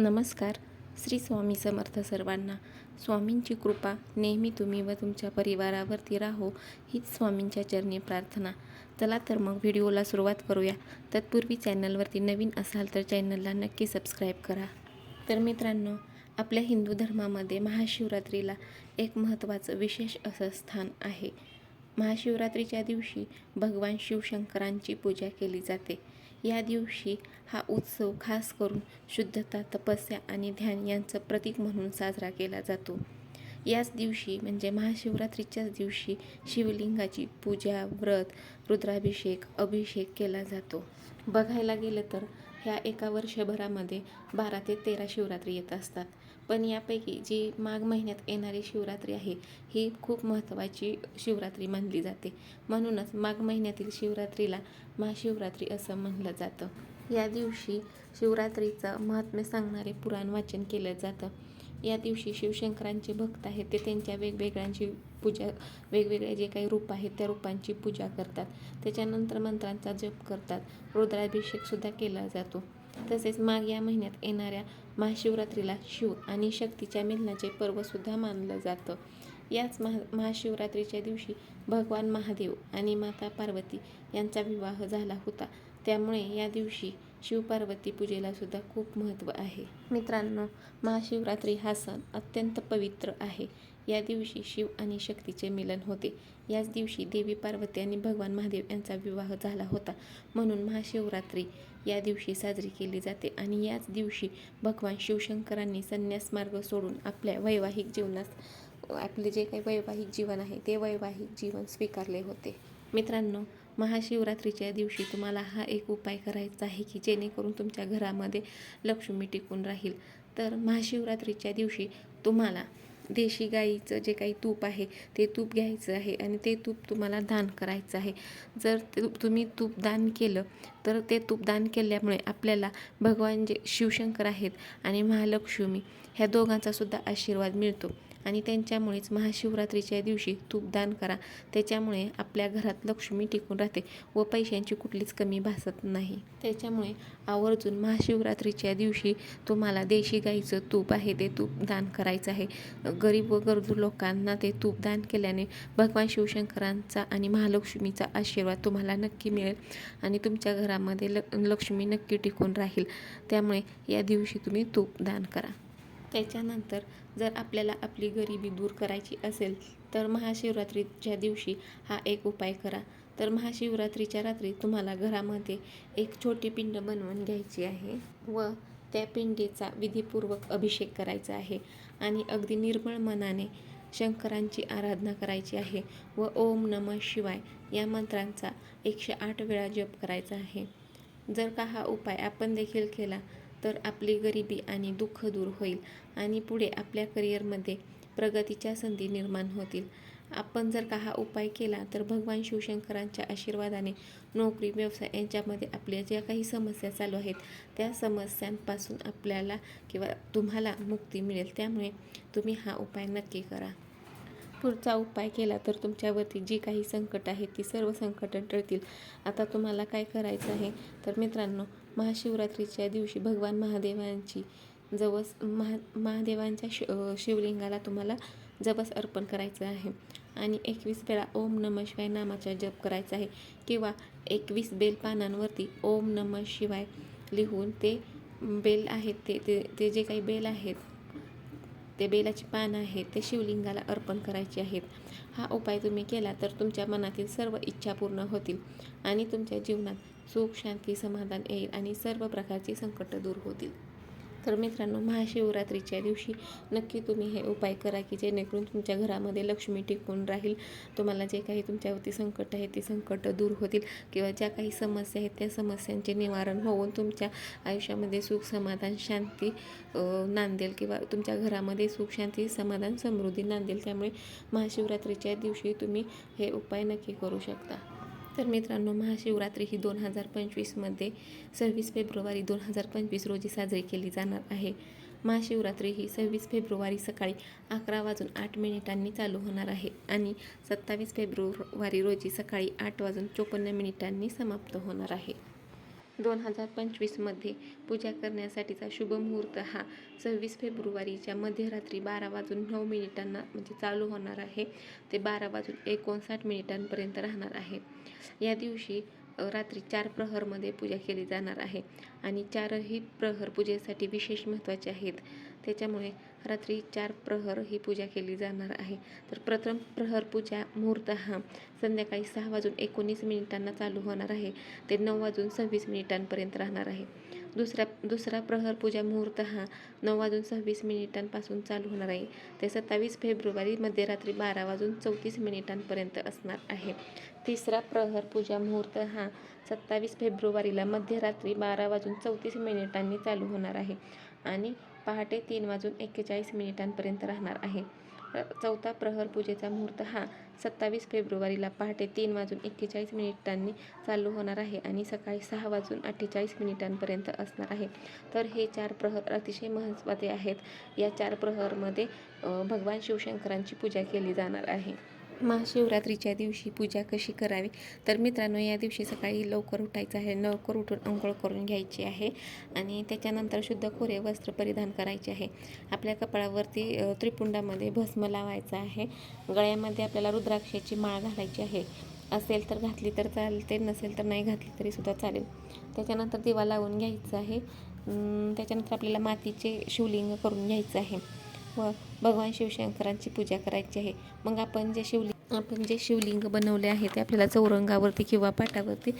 नमस्कार. श्री स्वामी समर्थ सर्वांना. स्वामींची कृपा नेहमी तुम्ही व तुमच्या परिवारावरती राहो हीच स्वामींच्या चरणी प्रार्थना. चला तर मग व्हिडिओला सुरुवात करूया. तत्पूर्वी चॅनलवरती नवीन असाल तर चॅनलला नक्की सबस्क्राईब करा. तर मित्रांनो आपल्या हिंदू धर्मामध्ये महाशिवरात्रीला एक महत्त्वाचं विशेष असं स्थान आहे. महाशिवरात्रीच्या दिवशी भगवान शिवशंकरांची पूजा केली जाते. या दिवशी हा उत्सव खास करून शुद्धता तपस्या आणि ध्यान यांचं प्रतीक म्हणून साजरा केला जातो. याच दिवशी म्हणजे महाशिवरात्रीच्याच दिवशी शिवलिंगाची पूजा व्रत रुद्राभिषेक अभिषेक केला जातो. बघायला गेलं तर ह्या एका वर्षभरामध्ये बारा ते तेरा शिवरात्री येत असतात. पण यापैकी जी माघ महिन्यात येणारी शिवरात्री आहे ही खूप महत्त्वाची शिवरात्री मानली जाते. म्हणूनच माघ महिन्यातील शिवरात्रीला महाशिवरात्री असं म्हणलं जातं. या दिवशी शिवरात्रीचं महात्म्य सांगणारे पुराण वाचन केलं जातं. या दिवशी शिवशंकरांचे भक्त आहेत ते त्यांच्या वेगवेगळ्यांची पूजा वेगवेगळे जे काही रूप आहेत त्या रूपांची पूजा करतात. त्याच्यानंतर मंत्रांचा जप करतात. रुद्राभिषेकसुद्धा केला जातो. तसेच माघ या महिन्यात येणाऱ्या महाशिवरात्रीला शिव आणि शक्तीच्या मिलनाचे पर्वसुद्धा मानलं जातं. याच महा महाशिवरात्रीच्या दिवशी भगवान महादेव आणि माता पार्वती यांचा विवाह झाला होता. त्यामुळे या दिवशी शिवपार्वती पूजेला सुद्धा खूप महत्त्व आहे. मित्रांनो महाशिवरात्री हा सण अत्यंत पवित्र आहे. या दिवशी शिव आणि शक्तीचे मिलन होते. याच दिवशी देवी पार्वती आणि भगवान महादेव यांचा विवाह झाला होता. म्हणून महाशिवरात्री या दिवशी साजरी केली जाते आणि याच दिवशी भगवान शिवशंकरांनी संन्यास मार्ग सोडून आपल्या वैवाहिक जीवनात आपले जे काही वैवाहिक जीवन आहे ते वैवाहिक जीवन स्वीकारले होते. मित्रांनो महाशिवरात्रीच्या दिवशी तुम्हाला हा एक उपाय करायचा आहे की जेणेकरून तुमच्या घरामध्ये लक्ष्मी टिकून राहील. तर महाशिवरात्रीच्या दिवशी तुम्हाला देशी गाईचं जे काही तूप आहे ते तूप घ्यायचं आहे आणि ते तूप तुम्हाला दान करायचं आहे. जर तूप तुम्ही तूप दान केलं तर ते तूप दान केल्यामुळे आपल्याला भगवान जे शिवशंकर आहेत आणि महालक्ष्मी ह्या दोघांचासुद्धा आशीर्वाद मिळतो. आणि त्यांच्यामुळेच महाशिवरात्रीच्या दिवशी तूप दान करा. त्याच्यामुळे आपल्या घरात लक्ष्मी टिकून राहते व पैशांची कुठलीच कमी भासत नाही. त्याच्यामुळे आवर्जून महाशिवरात्रीच्या दिवशी तुम्हाला देशी गाईचं तूप आहे ते तूप दान करायचं आहे. गरीब व गरजू लोकांना ते तूप दान केल्याने भगवान शिवशंकरांचा आणि महालक्ष्मीचा आशीर्वाद तुम्हाला नक्की मिळेल आणि तुमच्या घरामध्ये ल लक्ष्मी नक्की टिकून राहील. त्यामुळे या दिवशी तुम्ही तूप दान करा. त्याच्यानंतर जर आपल्याला आपली गरिबी दूर करायची असेल तर महाशिवरात्रीच्या दिवशी हा एक उपाय करा. तर महाशिवरात्रीच्या रात्री तुम्हाला घरामध्ये एक छोटी पिंड बनवून घ्यायची आहे व त्या पिंडीचा विधीपूर्वक अभिषेक करायचा आहे आणि अगदी निर्मळ मनाने शंकरांची आराधना करायची आहे व ओम नम शिवाय या मंत्रांचा एकशे आठ वेळा जप करायचा आहे. जर का हा उपाय आपण देखील केला तर आपली गरिबी आणि दुःख दूर होईल आणि पुढे आपल्या करिअरमध्ये प्रगतीच्या संधी निर्माण होतील. आपण जर का हा उपाय केला तर भगवान शिवशंकरांच्या आशीर्वादाने नोकरी व्यवसाय यांच्यामध्ये आपल्या ज्या काही समस्या चालू आहेत त्या समस्यांपासून आपल्याला किंवा तुम्हाला मुक्ती मिळेल. त्यामुळे तुम्ही हा उपाय नक्की करा. पुढचा उपाय केला तर तुमच्यावरती जी काही संकट आहेत ती सर्व संकट टळतील आता तुम्हाला काय करायचं आहे? तर मित्रांनो महाशिवरात्रीच्या दिवशी भगवान महादेवांची जवस महा महादेवांच्या शि शिवलिंगाला तुम्हाला जवस अर्पण करायचं आहे. आणि एकवीस वेळा ओम नम शिवाय नामाचा जप करायचा आहे. किंवा एकवीस बेल पानांवरती ओम नम शिवाय लिहून ते बेल आहेत ते ते ते जे काही बेल आहेत ते बेलाची पानं आहेत ते शिवलिंगाला अर्पण करायचे आहेत. हा उपाय तुम्ही केला तर तुमच्या मनातील सर्व इच्छा पूर्ण होतील आणि तुमच्या जीवनात सुख शांती समाधान येईल आणि सर्व प्रकारची संकट दूर होतील. तर मित्रांनो महाशिवरात्रीच्या दिवशी नक्की तुम्ही हे उपाय करा की जेणेकरून तुमच्या घरामध्ये लक्ष्मी टिकून राहील. तुम्हाला जे काही तुमच्यावरती संकट आहे ते संकट दूर होतील किंवा ज्या काही समस्या आहेत त्या समस्यांचे निवारण होऊन तुमच्या आयुष्यामध्ये सुख समाधान शांती नांदेल किंवा तुमच्या घरामध्ये सुख शांती समाधान समृद्धी नांदेल. त्यामुळे महाशिवरात्रीच्या दिवशी तुम्ही हे उपाय नक्की करू शकता. तर मित्रांनो महाशिवरात्री ही दोन हजार पंचवीसमध्ये सव्वीस फेब्रुवारी दोन हजार पंचवीस रोजी साजरी केली जाणार आहे. महाशिवरात्री ही सव्वीस फेब्रुवारी सकाळी अकरा वाजून आठ मिनिटांनी चालू होणार आहे आणि सत्तावीस फेब्रुवारी रोजी सकाळी आठ वाजून चोपन्न मिनिटांनी समाप्त होणार आहे. दोन हजार पंचवीसमध्ये पूजा करण्यासाठीचा शुभ मुहूर्त हा सव्वीस फेब्रुवारीच्या मध्यरात्री बारा वाजून नऊ मिनिटांना म्हणजे चालू होणार आहे. ते बारा वाजून एकोणसाठ मिनिटांपर्यंत राहणार आहे. या दिवशी रात्री चार प्रहरमध्ये पूजा केली जाणार आहे. आणि चारही प्रहर पूजेसाठी विशेष महत्त्वाचे आहेत. त्याच्यामुळे रात्री चार प्रहर ही पूजा केली जाणार आहे. तर प्रथम प्रहर पूजा मुहूर्त हा संध्याकाळी सहा वाजून एकोणीस मिनिटांना चालू होणार आहे. ते नऊ वाजून सव्वीस मिनिटांपर्यंत राहणार आहे. दुसरा दुसरा प्रहर पूजा मुहूर्त हा नऊ वाजून सव्वीस मिनिटांपासून चालू होणार आहे. ते सत्तावीस फेब्रुवारी मध्यरात्री बारा वाजून चौतीस मिनिटांपर्यंत असणार आहे. तिसरा प्रहर पूजा मुहूर्त हा सत्तावीस फेब्रुवारीला मध्यरात्री बारा वाजून चौतीस मिनिटांनी चालू होणार आहे. आणि पहाटे तीन वाजून एक्केचाळीस मिनिटांपर्यंत राहणार आहे. चौथा प्रहर पूजेचा मुहूर्त हा सत्तावीस फेब्रुवारीला पहाटे तीन वाजून एक्केचाळीस मिनिटांनी चालू होणार आहे आणि सकाळी सहा वाजून अठ्ठेचाळीस मिनिटांपर्यंत असणार आहे. तर हे चार प्रहर अतिशय महत्त्वाचे आहेत. या चार प्रहरमध्ये भगवान शिवशंकरांची पूजा केली जाणार आहे. महाशिवरात्रीच्या दिवशी पूजा कशी करावी? तर मित्रांनो या दिवशी सकाळी लवकर उठायचं आहे. लवकर उठून अंघोळ करून घ्यायची आहे आणि त्याच्यानंतर शुद्ध कोरे वस्त्र परिधान करायचे आहे. आपल्या कपाळावरती त्रिपुंडामध्ये भस्म लावायचं आहे. गळ्यामध्ये आपल्याला रुद्राक्षाची माळ घालायची आहे. असेल तर घातली तर चालते नसेल तर नाही घातली तरीसुद्धा चालेल. त्याच्यानंतर दिवा लावून घ्यायचा आहे. त्याच्यानंतर आपल्याला मातीचे शिवलिंग करून घ्यायचं आहे. व भगवान शिवशंकरांची पूजा करायची आहे. मग आपण जे शिवलिंग आपण जे शिवलिंग बनवले आहे ते आपल्याला चौरंगावरती किंवा पाटावरती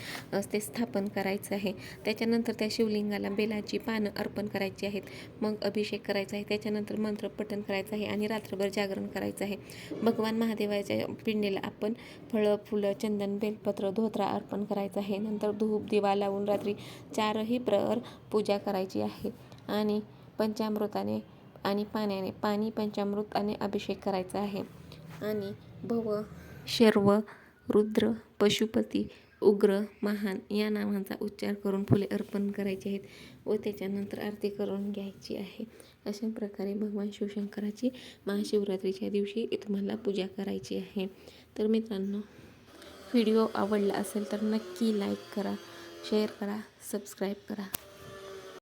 ते स्थापन करायचं आहे. त्याच्यानंतर त्या शिवलिंगाला बेलाची पानं अर्पण करायची आहेत. मग अभिषेक करायचा आहे. त्याच्यानंतर मंत्र पठण करायचं आहे आणि रात्रभर जागरण करायचं आहे. भगवान महादेवाच्या पिंडीला आपण फळं फुलं चंदन बेलपत्र धोत्रा अर्पण करायचं आहे. नंतर धूप दिवा लावून रात्री चारही प्रहर पूजा करायची आहे. आणि पंचामृताने आणि पाण्याने पाणी पंचामृताने अभिषेक करायचा आहे. आणि भव शर्व रुद्र पशुपती उग्र महान या नावांचा उच्चार करून फुले अर्पण करायची आहेत व त्याच्यानंतर आरती करून घ्यायची आहे. अशा प्रकारे भगवान शिवशंकराची महाशिवरात्रीच्या दिवशी तुम्हाला पूजा करायची आहे. तर मित्रांनो व्हिडिओ आवडला असेल तर नक्की लाईक करा शेअर करा सबस्क्राईब करा.